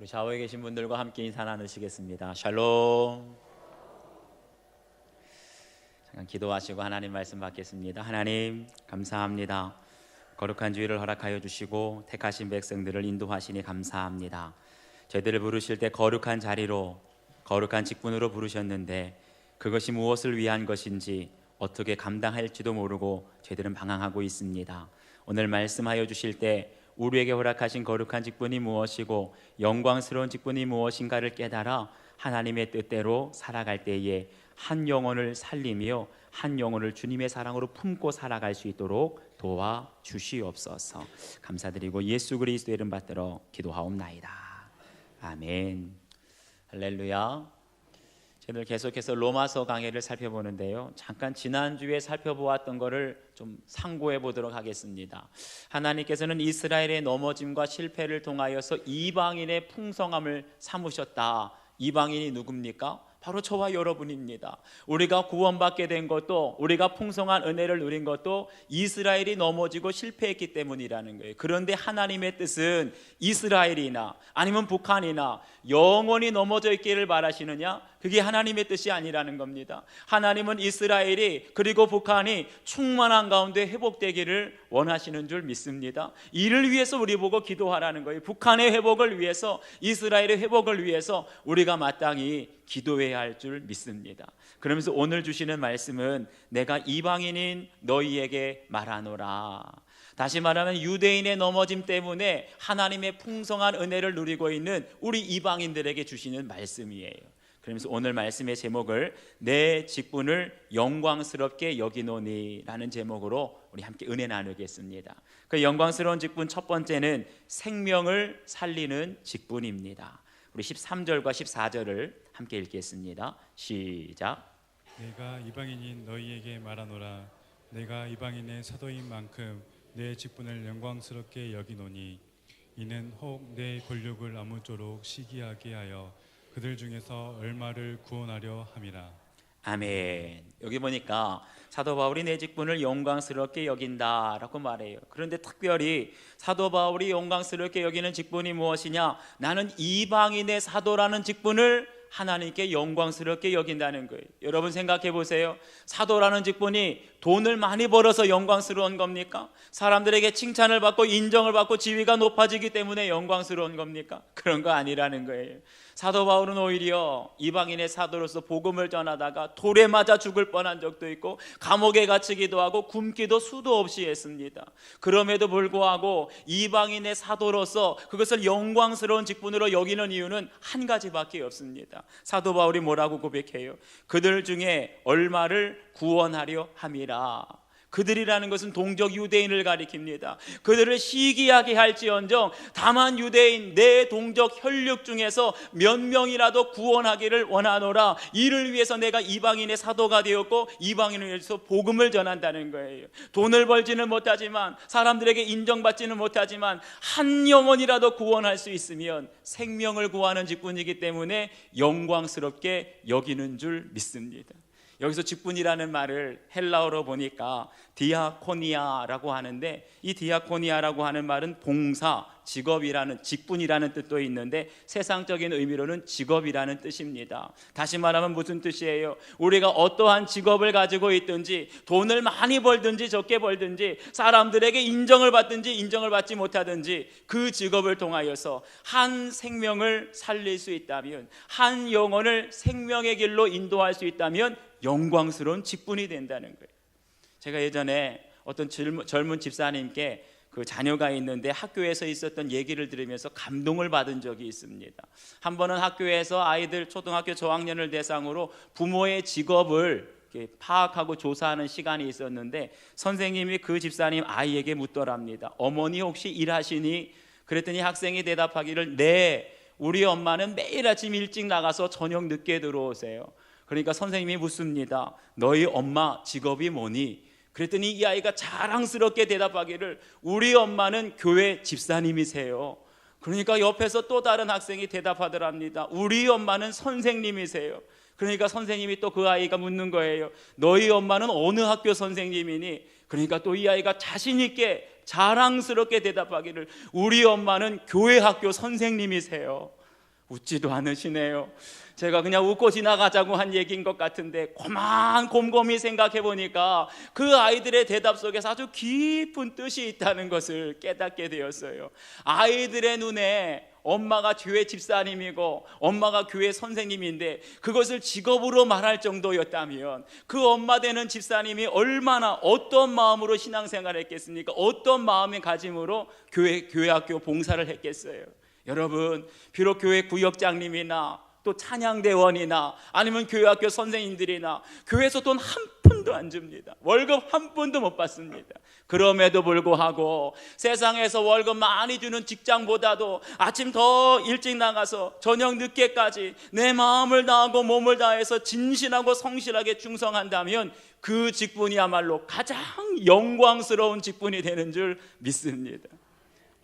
우리 좌우에 계신 분들과 함께 인사 나누시겠습니다. 샬롬. 잠깐 기도하시고 하나님 말씀 받겠습니다. 하나님 감사합니다. 거룩한 주일을 허락하여 주시고 택하신 백성들을 인도하시니 감사합니다. 저희들을 부르실 때 거룩한 자리로 거룩한 직분으로 부르셨는데 그것이 무엇을 위한 것인지 어떻게 감당할지도 모르고 저희들은 방황하고 있습니다. 오늘 말씀하여 주실 때 우리에게 허락하신 거룩한 직분이 무엇이고 영광스러운 직분이 무엇인가를 깨달아 하나님의 뜻대로 살아갈 때에 한 영혼을 살리며 한 영혼을 주님의 사랑으로 품고 살아갈 수 있도록 도와 주시옵소서. 감사드리고 예수 그리스도의 이름 받들어 기도하옵나이다. 아멘. 할렐루야. 저희들 계속해서 로마서 강해를 살펴보는데요. 잠깐 지난주에 살펴보았던 것을 좀 상고해 보도록 하겠습니다. 하나님께서는 이스라엘의 넘어짐과 실패를 통하여서 이방인의 풍성함을 삼으셨다. 이방인이 누굽니까? 바로 저와 여러분입니다. 우리가 구원받게 된 것도 우리가 풍성한 은혜를 누린 것도 이스라엘이 넘어지고 실패했기 때문이라는 거예요. 그런데 하나님의 뜻은 이스라엘이나 아니면 북한이나 영원히 넘어져 있기를 바라시느냐? 그게 하나님의 뜻이 아니라는 겁니다. 하나님은 이스라엘이 그리고 북한이 충만한 가운데 회복되기를 원하시는 줄 믿습니다. 이를 위해서 우리 보고 기도하라는 거예요. 북한의 회복을 위해서 이스라엘의 회복을 위해서 우리가 마땅히 기도해야 할 줄 믿습니다. 그러면서 오늘 주시는 말씀은 내가 이방인인 너희에게 말하노라. 다시 말하면 유대인의 넘어짐 때문에 하나님의 풍성한 은혜를 누리고 있는 우리 이방인들에게 주시는 말씀이에요. 그러면서 오늘 말씀의 제목을 내 직분을 영광스럽게 여기노니라는 제목으로 우리 함께 은혜 나누겠습니다. 그 영광스러운 직분 첫 번째는 생명을 살리는 직분입니다. 우리 13절과 14절을 함께 읽겠습니다. 시작. 내가 이방인인 너희에게 말하노라 내가 이방인의 사도인 만큼 내 직분을 영광스럽게 여기노니 이는 혹 내 권력을 아무쪼록 시기하게 하여 그들 중에서 얼마를 구원하려 함이라 아멘. 여기 보니까 사도 바울이 내 직분을 영광스럽게 여긴다라고 말해요. 그런데 특별히 사도 바울이 영광스럽게 여기는 직분이 무엇이냐? 나는 이방인의 사도라는 직분을 하나님께 영광스럽게 여긴다는 거예요. 여러분 생각해 보세요. 사도라는 직분이 돈을 많이 벌어서 영광스러운 겁니까? 사람들에게 칭찬을 받고 인정을 받고 지위가 높아지기 때문에 영광스러운 겁니까? 그런 거 아니라는 거예요. 사도 바울은 오히려 이방인의 사도로서 복음을 전하다가 돌에 맞아 죽을 뻔한 적도 있고 감옥에 갇히기도 하고 굶기도 수도 없이 했습니다. 그럼에도 불구하고 이방인의 사도로서 그것을 영광스러운 직분으로 여기는 이유는 한 가지밖에 없습니다. 사도 바울이 뭐라고 고백해요? 그들 중에 얼마를 구원하려 함이라. 그들이라는 것은 동족 유대인을 가리킵니다. 그들을 시기하게 할지언정 다만 유대인 내 동족 혈육 중에서 몇 명이라도 구원하기를 원하노라. 이를 위해서 내가 이방인의 사도가 되었고 이방인을 위해서 복음을 전한다는 거예요. 돈을 벌지는 못하지만 사람들에게 인정받지는 못하지만 한 영혼이라도 구원할 수 있으면 생명을 구하는 직분이기 때문에 영광스럽게 여기는 줄 믿습니다. 여기서 직분이라는 말을 헬라어로 보니까 디아코니아라고 하는데 이 디아코니아라고 하는 말은 봉사, 직업이라는 직분이라는 뜻도 있는데 세상적인 의미로는 직업이라는 뜻입니다. 다시 말하면 무슨 뜻이에요? 우리가 어떠한 직업을 가지고 있든지 돈을 많이 벌든지 적게 벌든지 사람들에게 인정을 받든지 인정을 받지 못하든지 그 직업을 통하여서 한 생명을 살릴 수 있다면 한 영혼을 생명의 길로 인도할 수 있다면 영광스러운 직분이 된다는 거예요. 제가 예전에 어떤 젊은, 집사님께 그 자녀가 있는데 학교에서 있었던 얘기를 들으면서 감동을 받은 적이 있습니다. 한 번은 학교에서 아이들 초등학교 저학년을 대상으로 부모의 직업을 파악하고 조사하는 시간이 있었는데 선생님이 그 집사님 아이에게 묻더랍니다. 어머니 혹시 일하시니? 그랬더니 학생이 대답하기를 네. 우리 엄마는 매일 아침 일찍 나가서 저녁 늦게 들어오세요. 그러니까 선생님이 묻습니다. 너희 엄마 직업이 뭐니? 그랬더니 이 아이가 자랑스럽게 대답하기를 우리 엄마는 교회 집사님이세요. 그러니까 옆에서 또 다른 학생이 대답하더랍니다. 우리 엄마는 선생님이세요. 그러니까 선생님이 또 그 아이가 묻는 거예요. 너희 엄마는 어느 학교 선생님이니? 그러니까 또 이 아이가 자신 있게 자랑스럽게 대답하기를 우리 엄마는 교회 학교 선생님이세요. 웃지도 않으시네요. 제가 그냥 웃고 지나가자고 한 얘기인 것 같은데 고만 곰곰이 생각해 보니까 그 아이들의 대답 속에서 아주 깊은 뜻이 있다는 것을 깨닫게 되었어요. 아이들의 눈에 엄마가 교회 집사님이고 엄마가 교회 선생님인데 그것을 직업으로 말할 정도였다면 그 엄마 되는 집사님이 얼마나 어떤 마음으로 신앙생활을 했겠습니까? 어떤 마음의 가짐으로 교회 교회 학교 봉사를 했겠어요. 여러분, 비록 교회 구역장님이나 또 찬양대원이나 아니면 교회학교 선생님들이나 교회에서 돈 한 푼도 안 줍니다. 월급 한 푼도 못 받습니다. 그럼에도 불구하고 세상에서 월급 많이 주는 직장보다도 아침 더 일찍 나가서 저녁 늦게까지 내 마음을 다하고 몸을 다해서 진실하고 성실하게 충성한다면 그 직분이야말로 가장 영광스러운 직분이 되는 줄 믿습니다.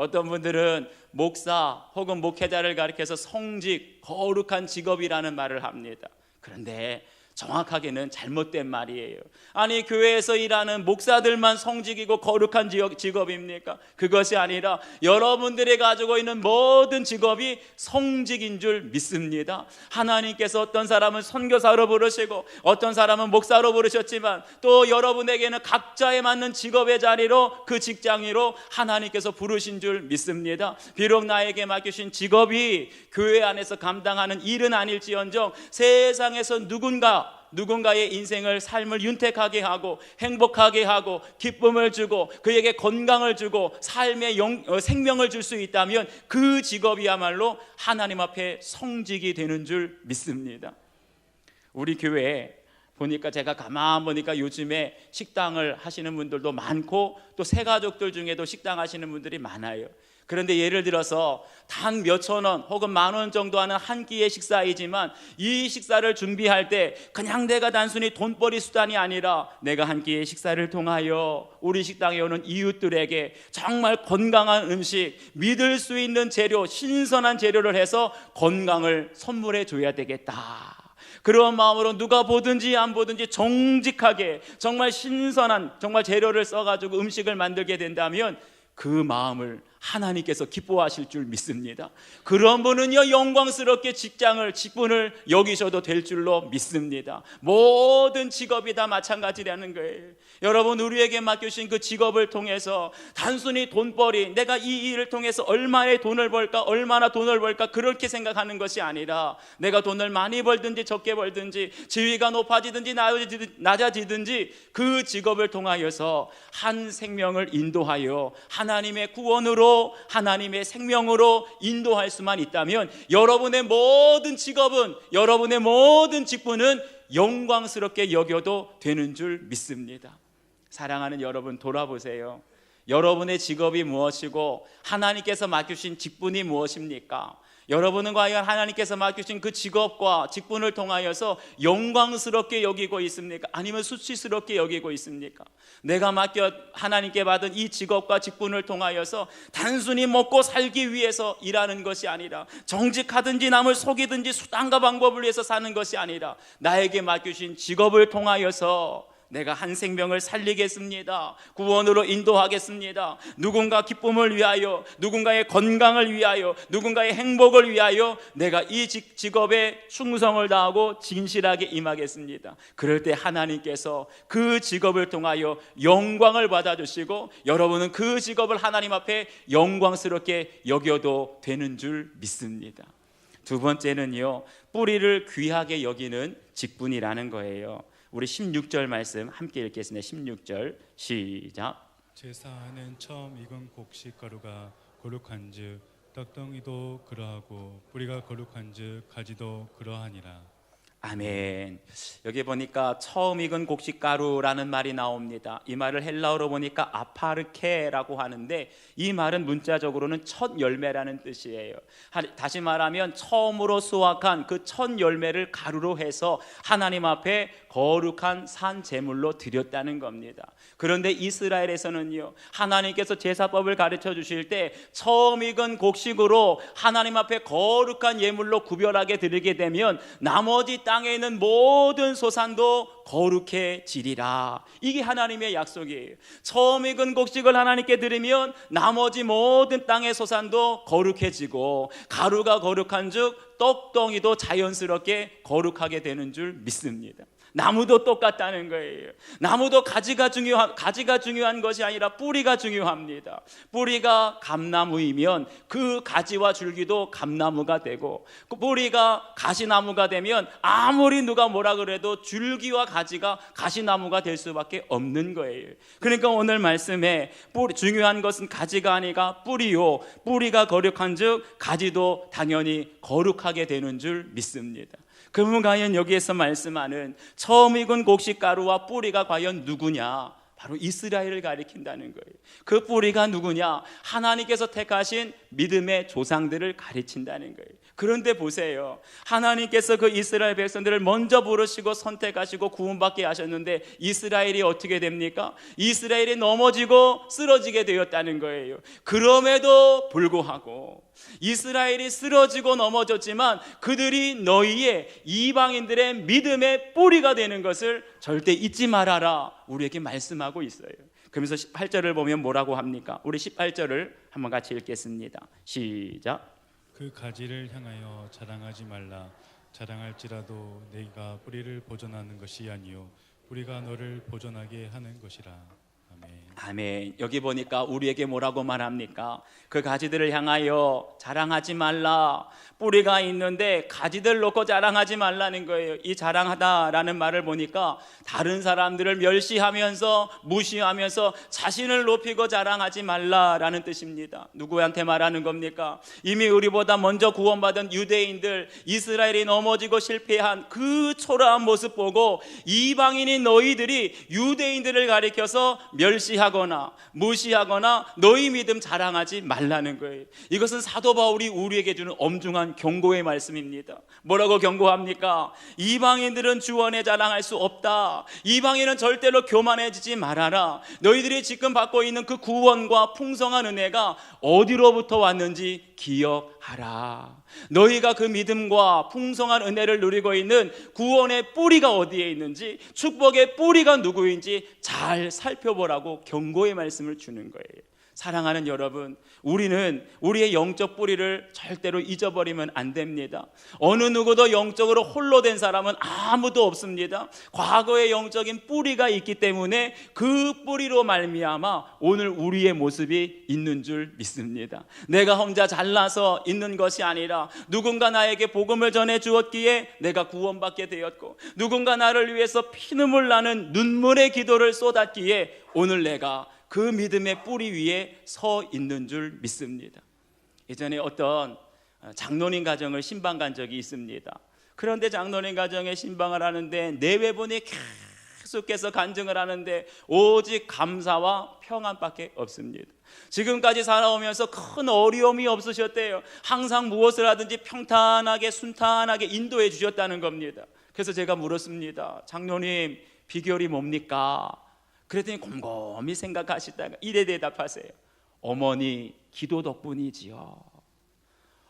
어떤 분들은 목사 혹은 목회자를 가리켜서 성직, 거룩한 직업이라는 말을 합니다. 그런데 정확하게는 잘못된 말이에요. 아니 교회에서 일하는 목사들만 성직이고 거룩한 직업입니까? 그것이 아니라 여러분들이 가지고 있는 모든 직업이 성직인 줄 믿습니다. 하나님께서 어떤 사람은 선교사로 부르시고 어떤 사람은 목사로 부르셨지만 또 여러분에게는 각자에 맞는 직업의 자리로 그 직장으로 하나님께서 부르신 줄 믿습니다. 비록 나에게 맡기신 직업이 교회 안에서 감당하는 일은 아닐지언정 세상에서 누군가 누군가의 인생을 삶을 윤택하게 하고 행복하게 하고 기쁨을 주고 그에게 건강을 주고 삶의 영, 어, 생명을 줄 수 있다면 그 직업이야말로 하나님 앞에 성직이 되는 줄 믿습니다. 우리 교회에 보니까 제가 가만 보니까 요즘에 식당을 하시는 분들도 많고 또 새 가족들 중에도 식당 하시는 분들이 많아요. 그런데 예를 들어서 단 몇천 원 혹은 만 원 정도 하는 한 끼의 식사이지만 이 식사를 준비할 때 그냥 내가 단순히 돈벌이 수단이 아니라 내가 한 끼의 식사를 통하여 우리 식당에 오는 이웃들에게 정말 건강한 음식, 믿을 수 있는 재료, 신선한 재료를 해서 건강을 선물해 줘야 되겠다. 그런 마음으로 누가 보든지 안 보든지 정직하게 정말 신선한 정말 재료를 써가지고 음식을 만들게 된다면 그 마음을 하나님께서 기뻐하실 줄 믿습니다. 그런 분은요, 영광스럽게 직장을, 직분을 여기셔도 될 줄로 믿습니다. 모든 직업이 다 마찬가지라는 거예요. 여러분, 우리에게 맡겨주신 그 직업을 통해서 단순히 돈벌이, 내가 이 일을 통해서 얼마의 돈을 벌까, 얼마나 돈을 벌까, 그렇게 생각하는 것이 아니라 내가 돈을 많이 벌든지 적게 벌든지 지위가 높아지든지 낮아지든지 그 직업을 통하여서 한 생명을 인도하여 하나님의 구원으로 하나님의 생명으로 인도할 수만 있다면 여러분의 모든 직업은 여러분의 모든 직분은 영광스럽게 여겨도 되는 줄 믿습니다. 사랑하는 여러분 돌아보세요. 여러분의 직업이 무엇이고 하나님께서 맡기신 직분이 무엇입니까? 여러분은 과연 하나님께서 맡기신 그 직업과 직분을 통하여서 영광스럽게 여기고 있습니까? 아니면 수치스럽게 여기고 있습니까? 내가 맡겨 하나님께 받은 이 직업과 직분을 통하여서 단순히 먹고 살기 위해서 일하는 것이 아니라 정직하든지 남을 속이든지 수단과 방법을 위해서 사는 것이 아니라 나에게 맡기신 직업을 통하여서 내가 한 생명을 살리겠습니다. 구원으로 인도하겠습니다. 누군가 기쁨을 위하여, 누군가의 건강을 위하여, 누군가의 행복을 위하여 내가 이 직업에 충성을 다하고 진실하게 임하겠습니다. 그럴 때 하나님께서 그 직업을 통하여 영광을 받아주시고 여러분은 그 직업을 하나님 앞에 영광스럽게 여겨도 되는 줄 믿습니다. 두 번째는요, 뿌리를 귀하게 여기는 직분이라는 거예요. 우리 16절 말씀 함께 읽겠습니다. 16절 시작. 제사하는 처음 익은 곡식 가루가 거룩한즉 떡덩이도 그러하고 뿌리가 거룩한즉 가지도 그러하니라. 아멘. 여기 보니까 처음 익은 곡식가루라는 말이 나옵니다. 이 말을 헬라어로 보니까 아파르케라고 하는데 이 말은 문자적으로는 첫 열매라는 뜻이에요. 다시 말하면 처음으로 수확한 그 첫 열매를 가루로 해서 하나님 앞에 거룩한 산 제물로 드렸다는 겁니다. 그런데 이스라엘에서는요. 하나님께서 제사법을 가르쳐 주실 때 처음 익은 곡식으로 하나님 앞에 거룩한 예물로 구별하게 드리게 되면 나머지 땅에 있는 모든 소산도 거룩해지리라. 이게 하나님의 약속이에요. 처음 익은 곡식을 하나님께 드리면 나머지 모든 땅의 소산도 거룩해지고 가루가 거룩한 즉 떡덩이도 자연스럽게 거룩하게 되는 줄 믿습니다. 나무도 똑같다는 거예요. 나무도 가지가 중요한 가지가 중요한 것이 아니라 뿌리가 중요합니다. 뿌리가 감나무이면 그 가지와 줄기도 감나무가 되고 그 뿌리가 가시나무가 되면 아무리 누가 뭐라 그래도 줄기와 가지가 가시나무가 될 수밖에 없는 거예요. 그러니까 오늘 말씀에 뿌리, 중요한 것은 가지가 아니라 뿌리요. 뿌리가 거룩한즉 가지도 당연히 거룩하게 되는 줄 믿습니다. 그러면 과연 여기에서 말씀하는 처음 익은 곡식가루와 뿌리가 과연 누구냐? 바로 이스라엘을 가리킨다는 거예요. 그 뿌리가 누구냐? 하나님께서 택하신 믿음의 조상들을 가르친다는 거예요. 그런데 보세요. 하나님께서 그 이스라엘 백성들을 먼저 부르시고 선택하시고 구원받게 하셨는데 이스라엘이 어떻게 됩니까? 이스라엘이 넘어지고 쓰러지게 되었다는 거예요. 그럼에도 불구하고 이스라엘이 쓰러지고 넘어졌지만 그들이 너희의 이방인들의 믿음의 뿌리가 되는 것을 절대 잊지 말아라. 우리에게 말씀하고 있어요. 그러면서 18절을 보면 뭐라고 합니까? 우리 18절을 한번 같이 읽겠습니다. 시작. 그 가지를 향하여 자랑하지 말라 자랑할지라도 내가 뿌리를 보존하는 것이 아니요 뿌리가 너를 보존하게 하는 것이라 아멘. 아멘. 여기 보니까 우리에게 뭐라고 말합니까? 그 가지들을 향하여 자랑하지 말라. 뿌리가 있는데 가지들 놓고 자랑하지 말라는 거예요. 이 자랑하다라는 말을 보니까 다른 사람들을 멸시하면서 무시하면서 자신을 높이고 자랑하지 말라라는 뜻입니다. 누구한테 말하는 겁니까? 이미 우리보다 먼저 구원받은 유대인들 이스라엘이 넘어지고 실패한 그 초라한 모습 보고 이방인인 너희들이 유대인들을 가리켜서 멸시하거나 무시하거나 너희 믿음 자랑하지 말라는 거예요. 이것은 사도 바울이 우리에게 주는 엄중한 경고의 말씀입니다. 뭐라고 경고합니까? 이방인들은 주원에 자랑할 수 없다. 이방인은 절대로 교만해지지 말아라. 너희들이 지금 받고 있는 그 구원과 풍성한 은혜가 어디로부터 왔는지 기억하라. 너희가 그 믿음과 풍성한 은혜를 누리고 있는 구원의 뿌리가 어디에 있는지, 축복의 뿌리가 누구인지 잘 살펴보라고 경고의 말씀을 주는 거예요. 사랑하는 여러분, 우리는 우리의 영적 뿌리를 절대로 잊어버리면 안 됩니다. 어느 누구도 영적으로 홀로 된 사람은 아무도 없습니다. 과거의 영적인 뿌리가 있기 때문에 그 뿌리로 말미암아 오늘 우리의 모습이 있는 줄 믿습니다. 내가 혼자 잘나서 있는 것이 아니라 누군가 나에게 복음을 전해 주었기에 내가 구원받게 되었고 누군가 나를 위해서 피눈물 나는 눈물의 기도를 쏟았기에 오늘 내가 그 믿음의 뿌리 위에 서 있는 줄 믿습니다. 예전에 어떤 장로님 가정을 신방 간 적이 있습니다. 그런데 장로님 가정에 신방을 하는데 내외분이 계속해서 간증을 하는데 오직 감사와 평안밖에 없습니다. 지금까지 살아오면서 큰 어려움이 없으셨대요. 항상 무엇을 하든지 평탄하게 순탄하게 인도해 주셨다는 겁니다. 그래서 제가 물었습니다. 장로님 비결이 뭡니까? 그랬더니 곰곰이 생각하시다가 이래 대답하세요. 어머니 기도 덕분이지요.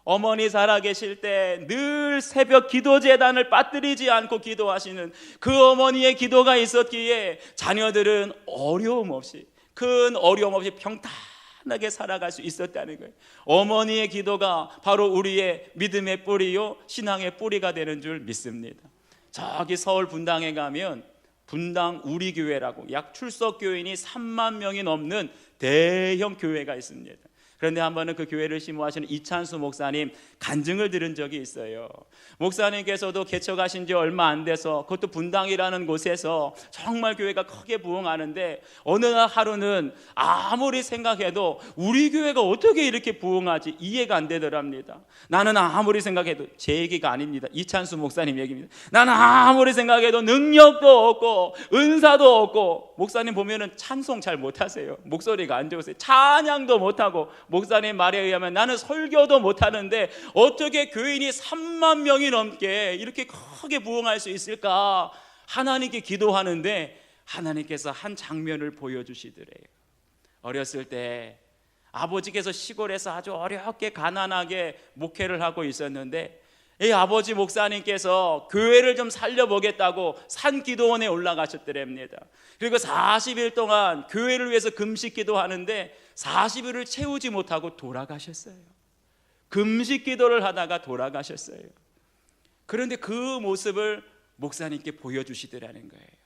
어머니 살아계실 때 늘 새벽 기도 재단을 빠뜨리지 않고 기도하시는 그 어머니의 기도가 있었기에 자녀들은 어려움 없이 큰 어려움 없이 평탄하게 살아갈 수 있었다는 거예요. 어머니의 기도가 바로 우리의 믿음의 뿌리요 신앙의 뿌리가 되는 줄 믿습니다. 저기 서울 분당에 가면 분당 우리 교회라고 약 출석 교인이 3만 명이 넘는 대형 교회가 있습니다. 그런데 한 번은 그 교회를 심호하시는 이찬수 목사님 간증을 들은 적이 있어요. 목사님께서도 개척하신 지 얼마 안 돼서 그것도 분당이라는 곳에서 정말 교회가 크게 부흥하는데 어느 날 하루는 아무리 생각해도 우리 교회가 어떻게 이렇게 부흥하지 이해가 안 되더랍니다. 나는 아무리 생각해도 제 얘기가 아닙니다. 이찬수 목사님 얘기입니다. 나는 아무리 생각해도 능력도 없고 은사도 없고 목사님 보면은 찬송 잘 못하세요. 목소리가 안 좋으세요. 찬양도 못하고 목사님 말에 의하면 나는 설교도 못하는데 어떻게 교인이 3만 명이 넘게 이렇게 크게 부흥할 수 있을까? 하나님께 기도하는데 하나님께서 한 장면을 보여주시더래요. 어렸을 때 아버지께서 시골에서 아주 어렵게 가난하게 목회를 하고 있었는데 이 아버지 목사님께서 교회를 좀 살려보겠다고 산 기도원에 올라가셨더랍니다. 그리고 40일 동안 교회를 위해서 금식 기도하는데 40일을 채우지 못하고 돌아가셨어요. 금식 기도를 하다가 돌아가셨어요. 그런데 그 모습을 목사님께 보여주시더라는 거예요.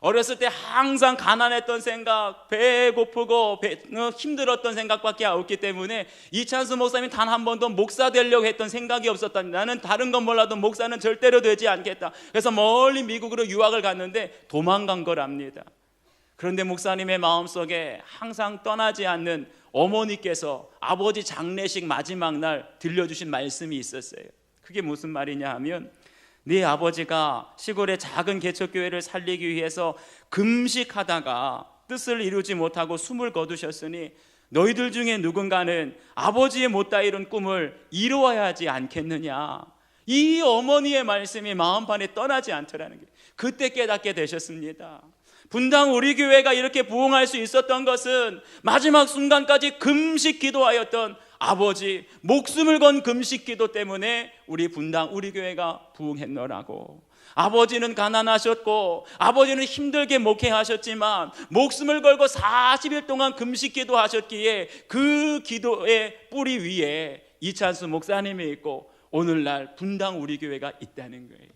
어렸을 때 항상 가난했던 생각, 배고프고 배, 어, 힘들었던 생각밖에 없기 때문에 이찬수 목사님 단 한 번도 목사 되려고 했던 생각이 없었다. 나는 다른 건 몰라도 목사는 절대로 되지 않겠다. 그래서 멀리 미국으로 유학을 갔는데 도망간 거랍니다. 그런데 목사님의 마음속에 항상 떠나지 않는 어머니께서 아버지 장례식 마지막 날 들려주신 말씀이 있었어요. 그게 무슨 말이냐 하면 네 아버지가 시골의 작은 개척교회를 살리기 위해서 금식하다가 뜻을 이루지 못하고 숨을 거두셨으니 너희들 중에 누군가는 아버지의 못다 이룬 꿈을 이루어야 하지 않겠느냐. 이 어머니의 말씀이 마음판에 떠나지 않더라는 게 그때 깨닫게 되셨습니다. 분당 우리 교회가 이렇게 부흥할 수 있었던 것은 마지막 순간까지 금식 기도하였던 아버지 목숨을 건 금식 기도 때문에 우리 분당 우리 교회가 부흥했노라고. 아버지는 가난하셨고 아버지는 힘들게 목회하셨지만 목숨을 걸고 40일 동안 금식 기도 하셨기에 그 기도의 뿌리 위에 이찬수 목사님이 있고 오늘날 분당 우리 교회가 있다는 거예요.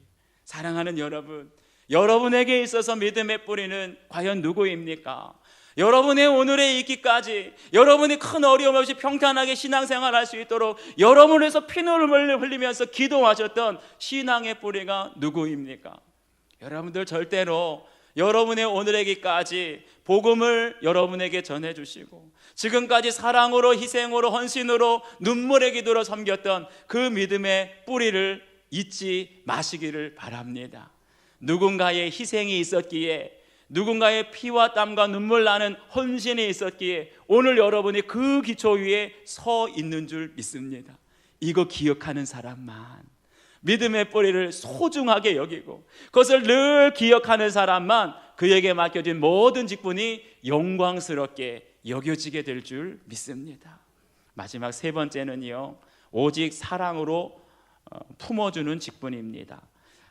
사랑하는 여러분, 여러분에게 있어서 믿음의 뿌리는 과연 누구입니까? 여러분의 오늘의 있기까지 여러분이 큰 어려움 없이 평탄하게 신앙생활 할 수 있도록 여러분을 위해서 피눈물을 흘리면서 기도하셨던 신앙의 뿌리가 누구입니까? 여러분들 절대로 여러분의 오늘에기까지 복음을 여러분에게 전해 주시고 지금까지 사랑으로 희생으로 헌신으로 눈물의 기도로 섬겼던 그 믿음의 뿌리를 잊지 마시기를 바랍니다. 누군가의 희생이 있었기에 누군가의 피와 땀과 눈물 나는 헌신이 있었기에 오늘 여러분이 그 기초 위에 서 있는 줄 믿습니다. 이거 기억하는 사람만 믿음의 뿌리를 소중하게 여기고 그것을 늘 기억하는 사람만 그에게 맡겨진 모든 직분이 영광스럽게 여겨지게 될 줄 믿습니다. 마지막 세 번째는요. 오직 사랑으로 어, 품어주는 직분입니다.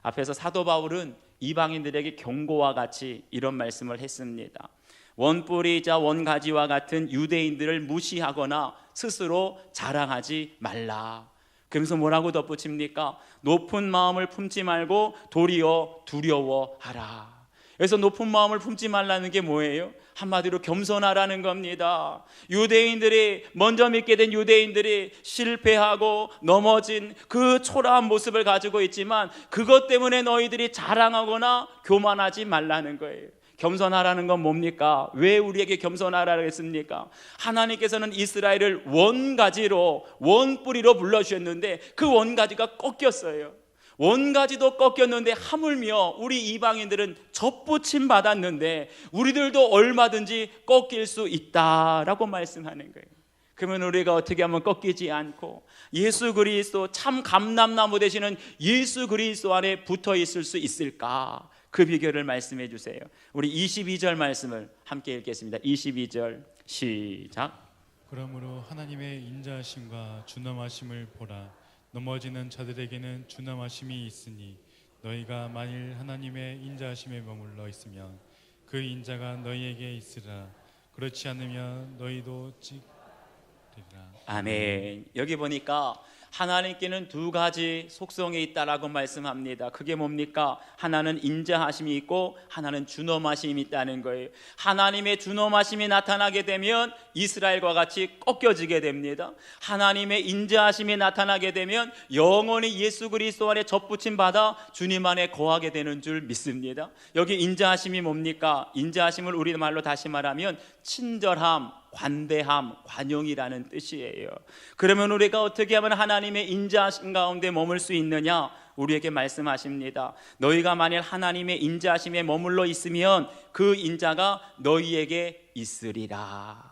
앞에서 사도 바울은 이방인들에게 경고와 같이 이런 말씀을 했습니다. 원뿌리자 원가지와 같은 유대인들을 무시하거나 스스로 자랑하지 말라. 그러면서 뭐라고 덧붙입니까? 높은 마음을 품지 말고 도리어 두려워하라. 그래서 높은 마음을 품지 말라는 게 뭐예요? 한마디로 겸손하라는 겁니다. 유대인들이 먼저 믿게 된 유대인들이 실패하고 넘어진 그 초라한 모습을 가지고 있지만 그것 때문에 너희들이 자랑하거나 교만하지 말라는 거예요. 겸손하라는 건 뭡니까? 왜 우리에게 겸손하라고 했습니까? 하나님께서는 이스라엘을 원가지로 원뿌리로 불러 주셨는데 그 원가지가 꺾였어요. 원가지도 꺾였는데 하물며 우리 이방인들은 접붙임 받았는데 우리들도 얼마든지 꺾일 수 있다라고 말씀하는 거예요. 그러면 우리가 어떻게 하면 꺾이지 않고 예수 그리스도 참 감람나무 되시는 예수 그리스도 안에 붙어 있을 수 있을까? 그 비결을 말씀해 주세요. 우리 22절 말씀을 함께 읽겠습니다. 22절 시작. 그러므로 하나님의 인자하심과 준엄하심을 보라 넘어지는 자들에게는 준엄하심이 있으니 너희가 만일 하나님의 인자하심에 머물러 있으면 그 인자가 너희에게 있으라 그렇지 않으면 너희도 찌리라 아멘. 여기 보니까 하나님께는 두 가지 속성이 있다라고 말씀합니다. 그게 뭡니까? 하나는 인자하심이 있고 하나는 준엄하심이 있다는 거예요. 하나님의 준엄하심이 나타나게 되면 이스라엘과 같이 꺾여지게 됩니다. 하나님의 인자하심이 나타나게 되면 영원히 예수 그리스도 안에 접붙임 받아 주님 안에 거하게 되는 줄 믿습니다. 여기 인자하심이 뭡니까? 인자하심을 우리말로 다시 말하면 친절함, 관대함, 관용이라는 뜻이에요. 그러면 우리가 어떻게 하면 하나님의 인자하심 가운데 머물 수 있느냐? 우리에게 말씀하십니다. 너희가 만일 하나님의 인자하심에 머물러 있으면 그 인자가 너희에게 있으리라.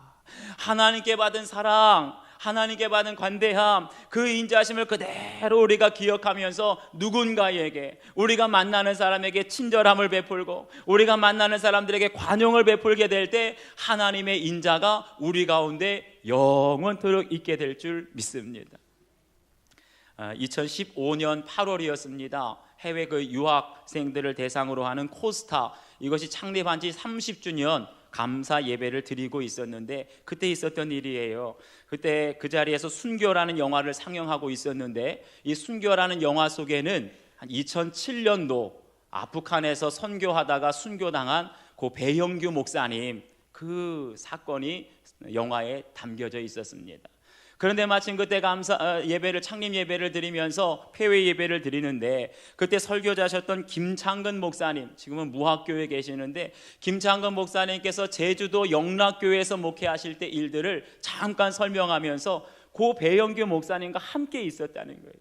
하나님께 받은 사랑, 하나님께 받은 관대함, 그 인자심을 그대로 우리가 기억하면서 누군가에게 우리가 만나는 사람에게 친절함을 베풀고 우리가 만나는 사람들에게 관용을 베풀게 될 때 하나님의 인자가 우리 가운데 영원토록 있게 될 줄 믿습니다. 2015년 8월이었습니다. 해외 그 유학생들을 대상으로 하는 코스타 이것이 창립한 지 30주년 감사 예배를 드리고 있었는데 그때 있었던 일이에요. 그때 그 자리에서 순교라는 영화를 상영하고 있었는데 이 순교라는 영화 속에는 한 2007년도 아프간에서 선교하다가 순교당한 고 배영규 목사님 그 사건이 영화에 담겨져 있었습니다. 그런데 마침 그때 감사 어, 예배를 창립 예배를 드리면서 폐회 예배를 드리는데 그때 설교자셨던 김창근 목사님 지금은 무학교에 계시는데 김창근 목사님께서 제주도 영락교회에서 목회하실 때 일들을 잠깐 설명하면서 고 배영규 목사님과 함께 있었다는 거예요.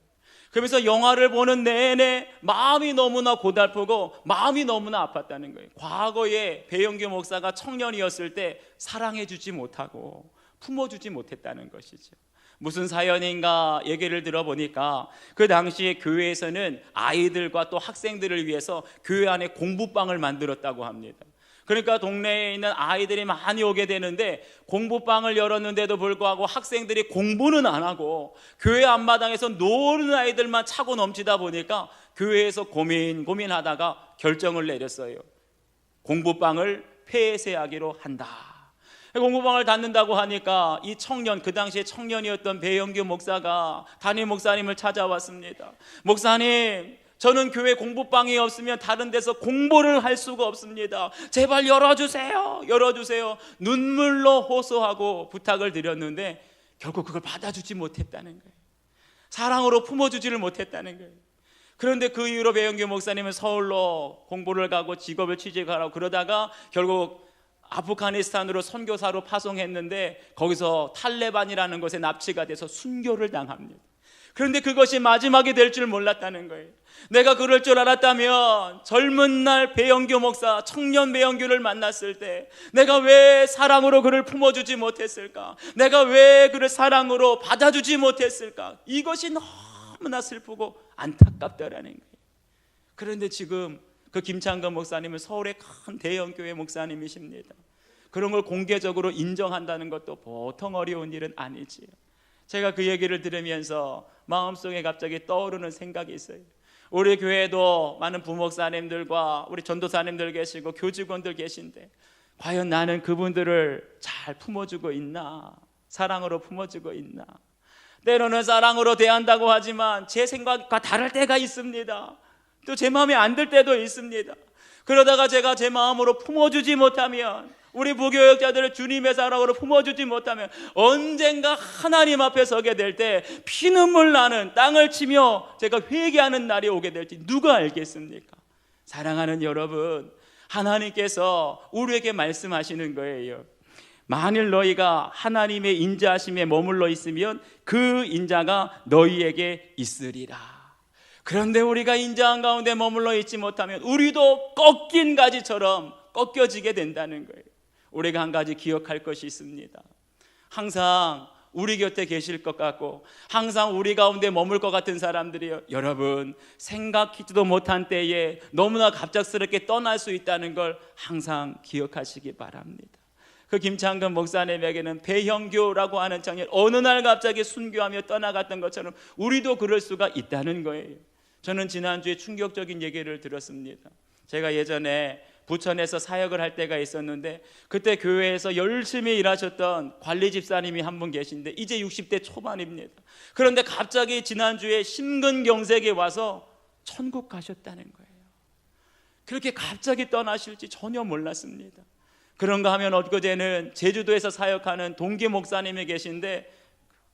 그러면서 영화를 보는 내내 마음이 너무나 고달프고 마음이 너무나 아팠다는 거예요. 과거에 배영규 목사가 청년이었을 때 사랑해주지 못하고 품어주지 못했다는 것이죠. 무슨 사연인가 얘기를 들어보니까 그 당시에 교회에서는 아이들과 또 학생들을 위해서 교회 안에 공부방을 만들었다고 합니다. 그러니까 동네에 있는 아이들이 많이 오게 되는데 공부방을 열었는데도 불구하고 학생들이 공부는 안 하고 교회 앞마당에서 노는 아이들만 차고 넘치다 보니까 교회에서 고민 고민하다가 결정을 내렸어요. 공부방을 폐쇄하기로 한다. 공부방을 닫는다고 하니까 이 청년 그 당시에 청년이었던 배영규 목사가 담임 목사님을 찾아왔습니다. 목사님 저는 교회 공부방이 없으면 다른 데서 공부를 할 수가 없습니다. 제발 열어주세요. 열어주세요. 눈물로 호소하고 부탁을 드렸는데 결국 그걸 받아주지 못했다는 거예요. 사랑으로 품어주지를 못했다는 거예요. 그런데 그 이후로 배영규 목사님은 서울로 공부를 가고 직업을 취직하라고 그러다가 결국 아프가니스탄으로 선교사로 파송했는데 거기서 탈레반이라는 것에 납치가 돼서 순교를 당합니다. 그런데 그것이 마지막이 될 줄 몰랐다는 거예요. 내가 그럴 줄 알았다면 젊은 날 배영규 목사 청년 배영규를 만났을 때 내가 왜 사랑으로 그를 품어주지 못했을까? 내가 왜 그를 사랑으로 받아주지 못했을까? 이것이 너무나 슬프고 안타깝다라는 거예요. 그런데 지금 그 김창건 목사님은 서울의 큰 대형 교회 목사님이십니다. 그런 걸 공개적으로 인정한다는 것도 보통 어려운 일은 아니지요. 제가 그 얘기를 들으면서 마음속에 갑자기 떠오르는 생각이 있어요. 우리 교회도 많은 부목사님들과 우리 전도사님들 계시고 교직원들 계신데 과연 나는 그분들을 잘 품어주고 있나? 사랑으로 품어주고 있나? 때로는 사랑으로 대한다고 하지만 제 생각과 다를 때가 있습니다. 또 제 마음에 안 들 때도 있습니다. 그러다가 제가 제 마음으로 품어주지 못하면 우리 부교역자들을 주님의 사랑으로 품어주지 못하면 언젠가 하나님 앞에 서게 될 때 피눈물 나는 땅을 치며 제가 회개하는 날이 오게 될지 누가 알겠습니까? 사랑하는 여러분, 하나님께서 우리에게 말씀하시는 거예요. 만일 너희가 하나님의 인자하심에 머물러 있으면 그 인자가 너희에게 있으리라. 그런데 우리가 인자한 가운데 머물러 있지 못하면 우리도 꺾인 가지처럼 꺾여지게 된다는 거예요. 우리가 한 가지 기억할 것이 있습니다. 항상 우리 곁에 계실 것 같고 항상 우리 가운데 머물 것 같은 사람들이요. 여러분 생각지도 못한 때에 너무나 갑작스럽게 떠날 수 있다는 걸 항상 기억하시기 바랍니다. 그 김창근 목사님에게는 배형교라고 하는 청년 어느 날 갑자기 순교하며 떠나갔던 것처럼 우리도 그럴 수가 있다는 거예요. 저는 지난주에 충격적인 얘기를 들었습니다. 제가 예전에 부천에서 사역을 할 때가 있었는데 그때 교회에서 열심히 일하셨던 관리 집사님이 한 분 계신데 이제 60대 초반입니다. 그런데 갑자기 지난주에 심근경색에 와서 천국 가셨다는 거예요. 그렇게 갑자기 떠나실지 전혀 몰랐습니다. 그런가 하면 엊그제는 제주도에서 사역하는 동기 목사님이 계신데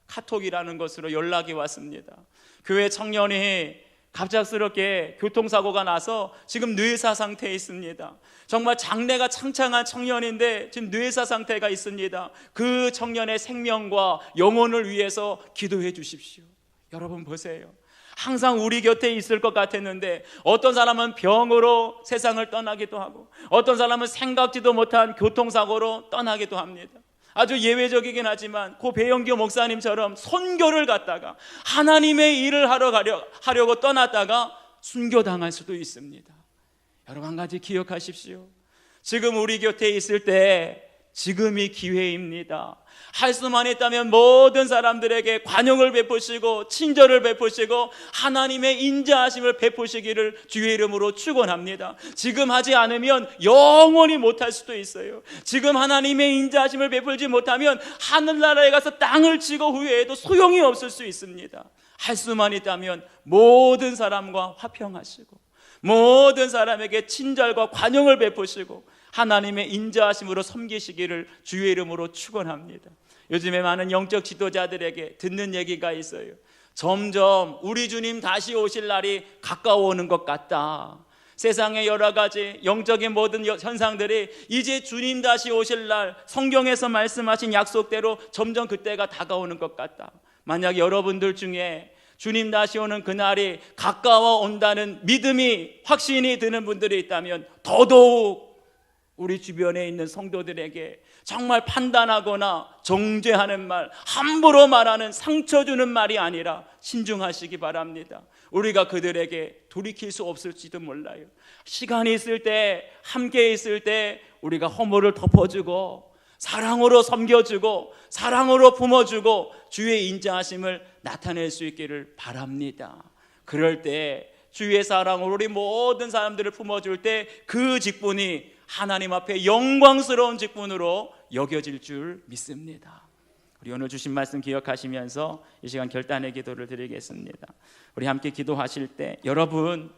카톡이라는 것으로 연락이 왔습니다. 교회 청년이 갑작스럽게 교통사고가 나서 지금 뇌사 상태에 있습니다. 정말 장래가 창창한 청년인데 지금 뇌사 상태가 있습니다. 그 청년의 생명과 영혼을 위해서 기도해 주십시오. 여러분 보세요. 항상 우리 곁에 있을 것 같았는데 어떤 사람은 병으로 세상을 떠나기도 하고 어떤 사람은 생각지도 못한 교통사고로 떠나기도 합니다. 아주 예외적이긴 하지만 고 배영규 목사님처럼 선교를 갔다가 하나님의 일을 하러 가려, 하려고 떠났다가 순교당할 수도 있습니다. 여러분 한 가지 기억하십시오. 지금 우리 곁에 있을 때 지금이 기회입니다. 할 수만 있다면 모든 사람들에게 관용을 베푸시고 친절을 베푸시고 하나님의 인자하심을 베푸시기를 주의 이름으로 축원합니다. 지금 하지 않으면 영원히 못할 수도 있어요. 지금 하나님의 인자하심을 베풀지 못하면 하늘나라에 가서 땅을 치고 후회해도 소용이 없을 수 있습니다. 할 수만 있다면 모든 사람과 화평하시고 모든 사람에게 친절과 관용을 베푸시고 하나님의 인자하심으로 섬기시기를 주의 이름으로 축원합니다. 요즘에 많은 영적 지도자들에게 듣는 얘기가 있어요. 점점 우리 주님 다시 오실 날이 가까워오는 것 같다. 세상의 여러 가지 영적인 모든 현상들이 이제 주님 다시 오실 날 성경에서 말씀하신 약속대로 점점 그때가 다가오는 것 같다. 만약 여러분들 중에 주님 다시 오는 그날이 가까워 온다는 믿음이 확신이 드는 분들이 있다면 더더욱 우리 주변에 있는 성도들에게 정말 판단하거나 정죄하는 말, 함부로 말하는 상처 주는 말이 아니라 신중하시기 바랍니다. 우리가 그들에게 돌이킬 수 없을지도 몰라요. 시간이 있을 때, 함께 있을 때 우리가 허물을 덮어주고 사랑으로 섬겨주고 사랑으로 품어주고 주의 인자하심을 나타낼 수 있기를 바랍니다. 그럴 때 주의 사랑으로 우리 모든 사람들을 품어줄 때 그 직분이 하나님 앞에 영광스러운 직분으로 여겨질 줄 믿습니다. 우리 오늘 주신 말씀 기억하시면서 이 시간 결단의 기도를 드리겠습니다. 우리 함께 기도하실 때 여러분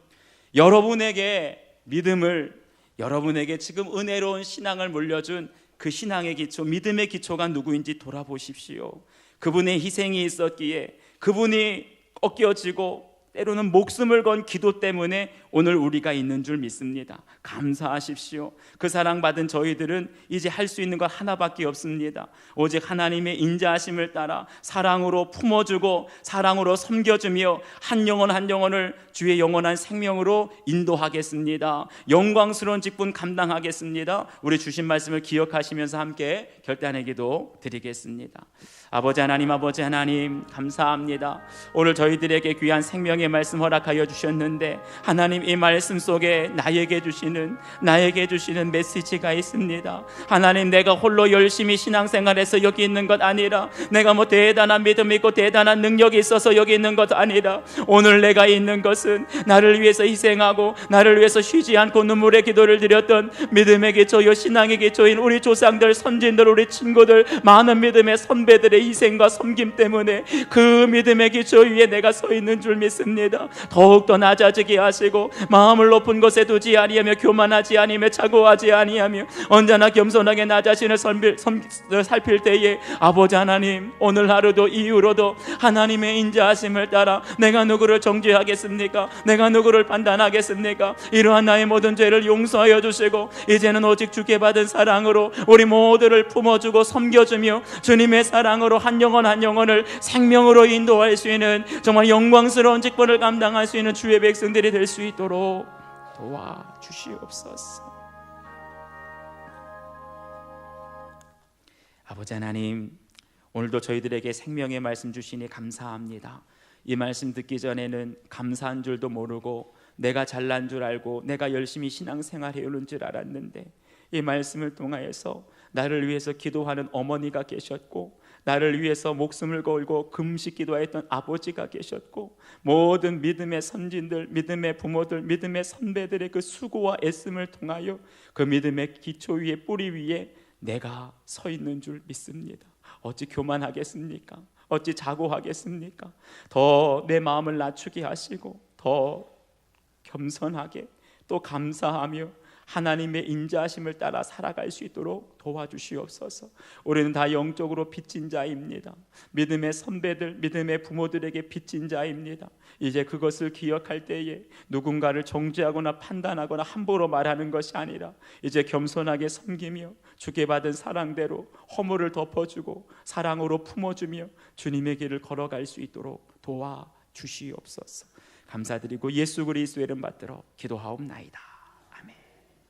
여러분에게 믿음을 여러분에게 지금 은혜로운 신앙을 물려준 그 신앙의 기초, 믿음의 기초가 누구인지 돌아보십시오. 그분의 희생이 있었기에 그분이 꺾여지고 때로는 목숨을 건 기도 때문에 오늘 우리가 있는 줄 믿습니다. 감사하십시오. 그 사랑받은 저희들은 이제 할 수 있는 것 하나밖에 없습니다. 오직 하나님의 인자하심을 따라 사랑으로 품어주고 사랑으로 섬겨주며 한 영혼 한 영혼을 주의 영원한 생명으로 인도하겠습니다. 영광스러운 직분 감당하겠습니다. 우리 주신 말씀을 기억하시면서 함께 결단의 기도 드리겠습니다. 아버지 하나님 아버지 하나님 감사합니다. 오늘 저희들에게 귀한 생명의 말씀 허락하여 주셨는데 하나님 이 말씀 속에 나에게 주시는 나에게 주시는 메시지가 있습니다. 하나님 내가 홀로 열심히 신앙생활해서 여기 있는 것 아니라 내가 뭐 대단한 믿음 있고 대단한 능력이 있어서 여기 있는 것 아니라 오늘 내가 있는 것은 나를 위해서 희생하고 나를 위해서 쉬지 않고 눈물의 기도를 드렸던 믿음의 기초요 신앙의 기초인 우리 조상들 선진들 우리 친구들 많은 믿음의 선배들의 그들의 희생과 섬김 때문에 그 믿음의 기초 위에 내가 서 있는 줄 믿습니다. 더욱더 낮아지게 하시고 마음을 높은 곳에 두지 아니하며 교만하지 아니며 차고하지 아니하며 언제나 겸손하게 나 자신을 섬빌, 섬, 살필 때에 아버지 하나님 오늘 하루도 이후로도 하나님의 인자하심을 따라 내가 누구를 정죄하겠습니까? 내가 누구를 판단하겠습니까? 이러한 나의 모든 죄를 용서하여 주시고 이제는 오직 주께 받은 사랑으로 우리 모두를 품어주고 섬겨주며 주님의 사랑으로 사랑으로 한 영혼 한 영혼을 생명으로 인도할 수 있는 정말 영광스러운 직분을 감당할 수 있는 주의 백성들이 될 수 있도록 도와 주시옵소서. 아버지 하나님, 오늘도 저희들에게 생명의 말씀 주시니 감사합니다. 이 말씀 듣기 전에는 감사한 줄도 모르고 내가 잘난 줄 알고 내가 열심히 신앙생활 해 오는 줄 알았는데 이 말씀을 통하여서 나를 위해서 기도하는 어머니가 계셨고 나를 위해서 목숨을 걸고 금식 기도했던 아버지가 계셨고 모든 믿음의 선진들, 믿음의 부모들, 믿음의 선배들의 그 수고와 애씀을 통하여 그 믿음의 기초 위에 뿌리 위에 내가 서 있는 줄 믿습니다. 어찌 교만하겠습니까? 어찌 자고하겠습니까? 더 내 마음을 낮추게 하시고 더 겸손하게 또 감사하며 하나님의 인자하심을 따라 살아갈 수 있도록 도와주시옵소서. 우리는 다 영적으로 빚진 자입니다. 믿음의 선배들, 믿음의 부모들에게 빚진 자입니다. 이제 그것을 기억할 때에 누군가를 정죄하거나 판단하거나 함부로 말하는 것이 아니라 이제 겸손하게 섬기며 주게 받은 사랑대로 허물을 덮어주고 사랑으로 품어주며 주님의 길을 걸어갈 수 있도록 도와 주시옵소서. 감사드리고 예수 그리스도의 이름 받들어 기도하옵나이다.